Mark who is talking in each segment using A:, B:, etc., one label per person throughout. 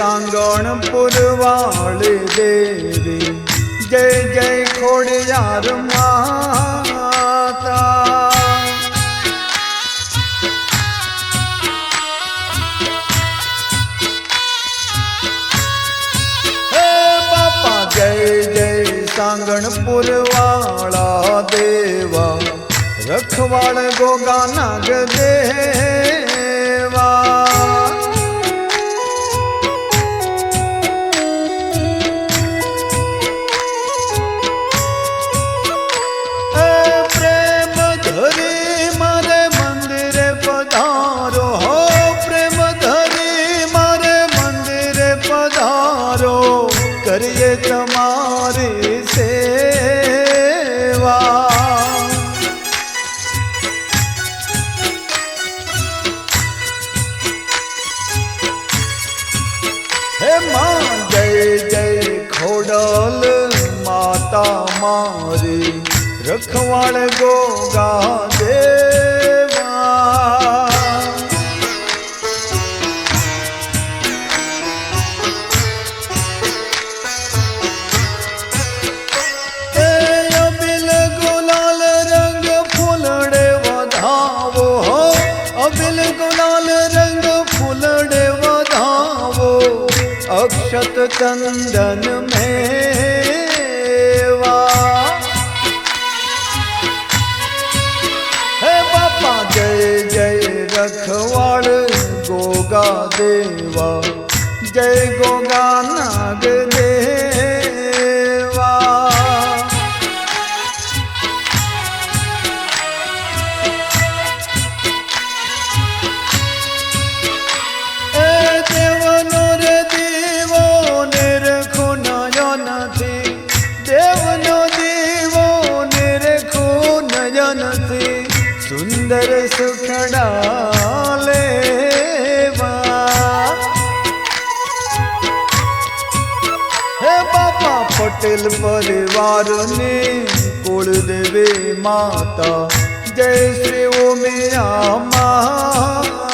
A: સાંગણ પુરવાળી દેવી. જય જય ખોડિયાર માતા. હે બાપા, જય જય સાંગણ પુરવાળા દેવા. રખવાળ ગોગા નાગ દેવા. हमारे रखवाड़ गोगा देवा। अबिल गुलाल रंग गुलाल रंग अक्षत में સુંદર સુખડા લેવા હે બાપા પટેલ પરિવારને કુળ દેવે માતા જય શ્રી ઉમિયા માતા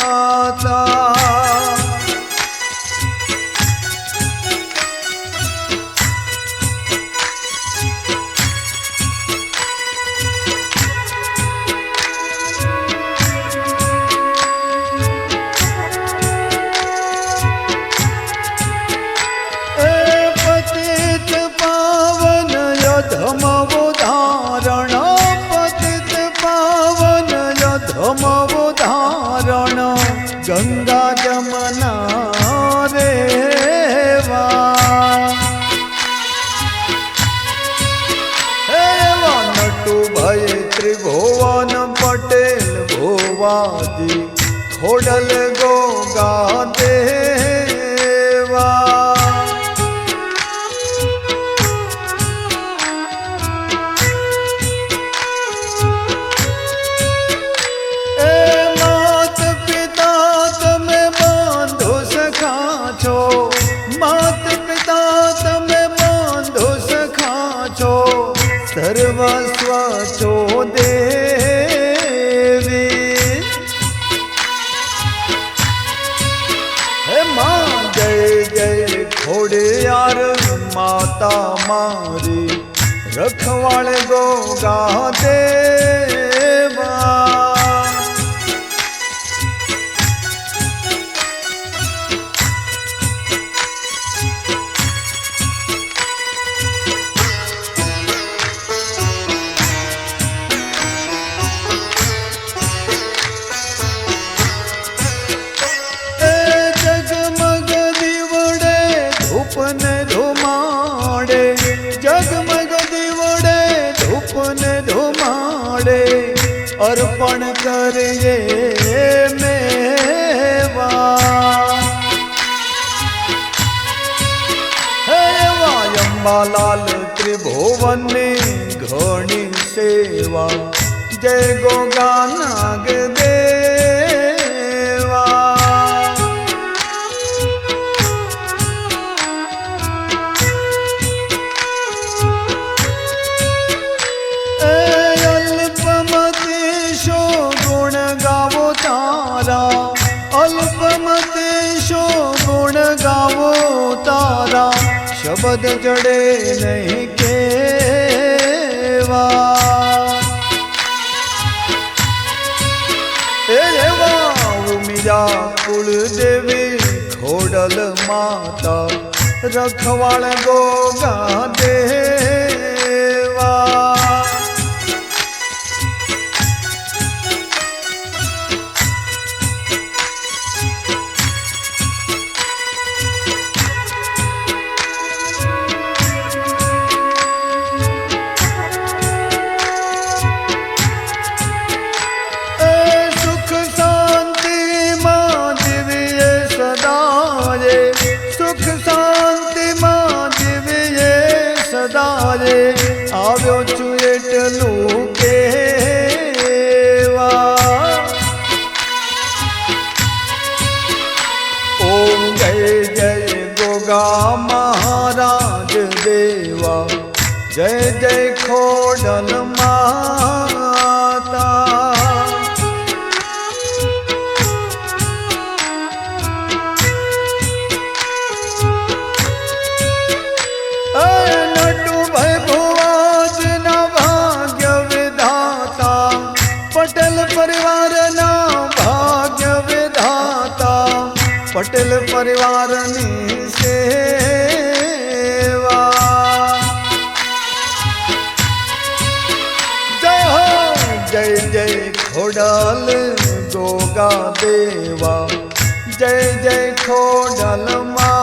A: ઉદાહરણ પતિત પાવન ઉદાહરણ ગંગા જમના રેવા એવા નટુભાઈ ત્રિભુવન પટેલ ભોવાજી ખોડલ ગોગા દેવા મારી રખવાળ ગો દેવા त्रिभुवन में सेवा। जय गोगान गे શબ્દ જડે નહીં કેવા? એ એવા ઉમિયા કુળદેવી ખોડલ માતા રખવાળ ગોગા દેવા સદાયે આવ્યો છું એટલું કેવા ઓમ જય જય ગોગા મહારાજ દેવા. જય જય ખોડલ માતા. पटेल परिवार ना भाग्य विधाता पटेल परिवार से सेवा। जय जय गोगा देवा। जय जय खोडल मा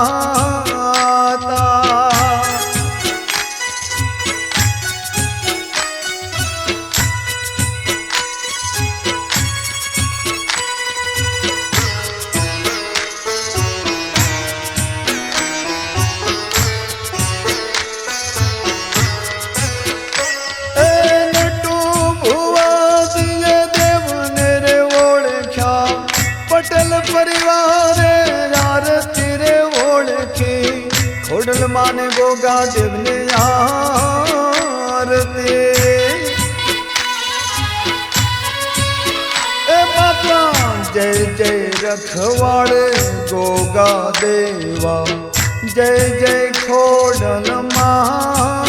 A: માને ગોગા દેવને આરતી એ બાપા જય જય રખવાડે ગોગા દેવા. જય જય ખોડલ માતા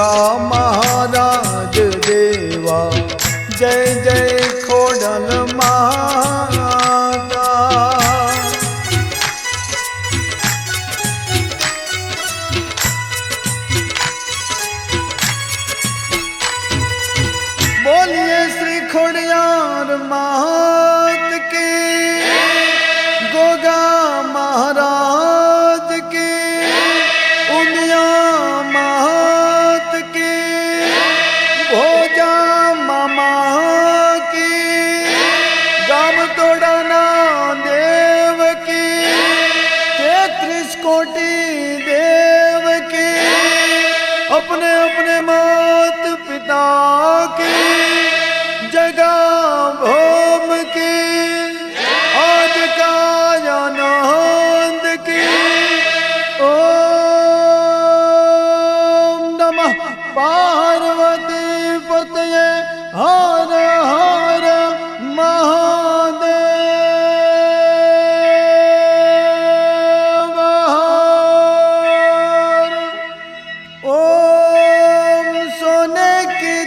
A: का महाराज देवा। जय जय खोडल माता। बोलिए श्री खोड़ियार महा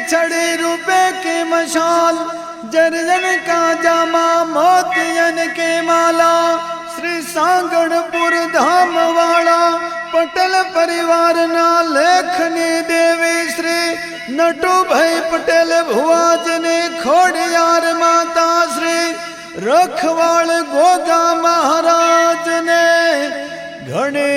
A: छड़े रुपए के मशाल जर्जन का जामा, मोतियन के माला, श्री सांगड़पुर धाम वाला पटेल परिवार ना लेखने देवे श्री। नटू भाई पटेल भुआज ने खोड़ियार माता श्री। रखवाल गोगा महाराज ने घने